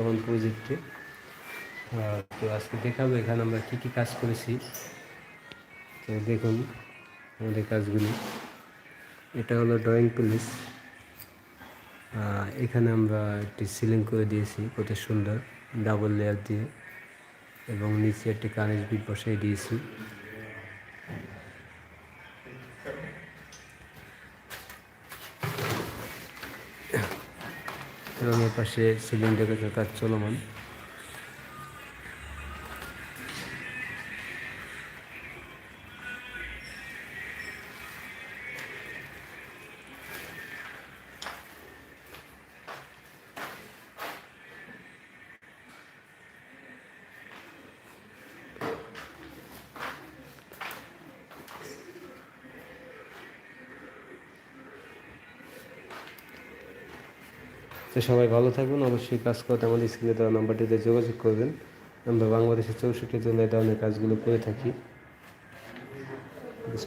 তখন প্রজেক্টে। তো আজকে দেখাবো এখানে আমরা কী কী কাজ করেছি। তো দেখুন আমাদের কাজগুলি। এটা হলো ড্রয়িং প্লেস এখানে আমরা একটি সিলিং করে দিয়েছি, কত সুন্দর। ডাবল লেয়ার দিয়ে। এবং নিচে একটি কানেজ বিট বসাই দিয়েছি। এবং এর পাশে সিলিং ডেকোরেশন কাজ চলমান। তো সবাই ভালো থাকবেন, অবশ্যই কাজ করতে আমাদের স্ক্রিনে দেওয়া নাম্বারটিতে যোগাযোগ করবেন। আমরা বাংলাদেশের চৌষট্টি জেলায় ধরনের কাজগুলো করে থাকি। বেস্ট